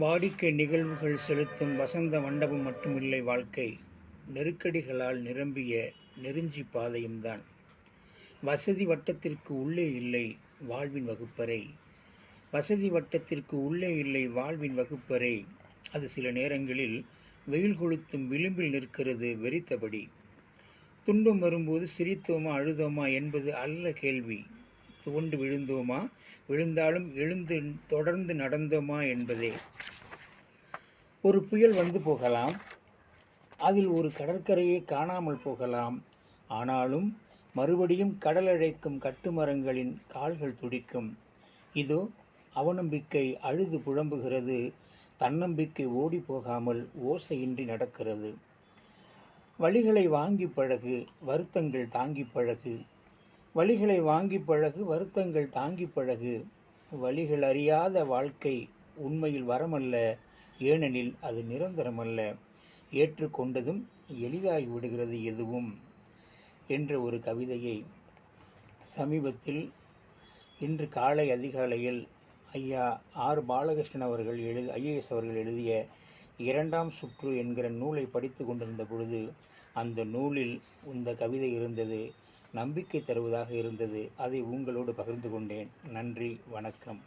வாடிக்கை நிகழ்வுகள் செலுத்தும் வசந்த மண்டபம் மட்டுமில்லை வாழ்க்கை. நெருக்கடிகளால் நிரம்பிய நெருஞ்சி பாதையும்தான் வசதி வட்டத்திற்கு உள்ளே இல்லை வாழ்வின் வகுப்பறை. வசதி வட்டத்திற்கு உள்ளே இல்லை வாழ்வின் வகுப்பறை. அது சில நேரங்களில் வெயில் கொளுத்தும் விளிம்பில் நிற்கிறது வெறித்தபடி. துன்பம் வரும்போது சிரித்தோமா அழுதோமா என்பது அல்ல கேள்வி. துவண்டு விழுந்தோமா? விழுந்தாலும் எழுந்து தொடர்ந்து நடந்தோமா என்பதே. ஒரு புயல் வந்து போகலாம். அதில் ஒரு கடற்கரையை காணாமல் போகலாம். ஆனாலும் மறுபடியும் கடல் அழைக்கும் கட்டுமரங்களின் கால்கள் துடிக்கும். இதோ அவநம்பிக்கை அழுது புழம்புகிறது தன்னம்பிக்கை ஓடி போகாமல் ஓசையின்றி நடக்கிறது. வழிகளை வாங்கி பழகு வருத்தங்கள் தாங்கி பழகு. வழிகளை வாங்கி பழகு வருத்தங்கள் தாங்கி பழகு. வழிகள் அறியாத வாழ்க்கை உண்மையில் வரமல்ல ஏனெனில் அது நிரந்தரமல்ல. ஏற்றுக்கொண்டதும் எளிதாகி விடுகிறது எதுவும் என்ற ஒரு கவிதையை சமீபத்தில் இன்று காலை அதிகாலையில் ஐயா ஆர் பாலகிருஷ்ணன் அவர்கள் எழுது ஐஏஎஸ் அவர்கள் எழுதிய இரண்டாம் சுற்று என்கிற நூலை படித்து கொண்டிருந்த பொழுது அந்த நூலில் இந்த கவிதை இருந்தது. நம்பிக்கை தருவதாக இருந்தது. அதை உங்களோடு பகிர்ந்து கொண்டேன். நன்றி வணக்கம்.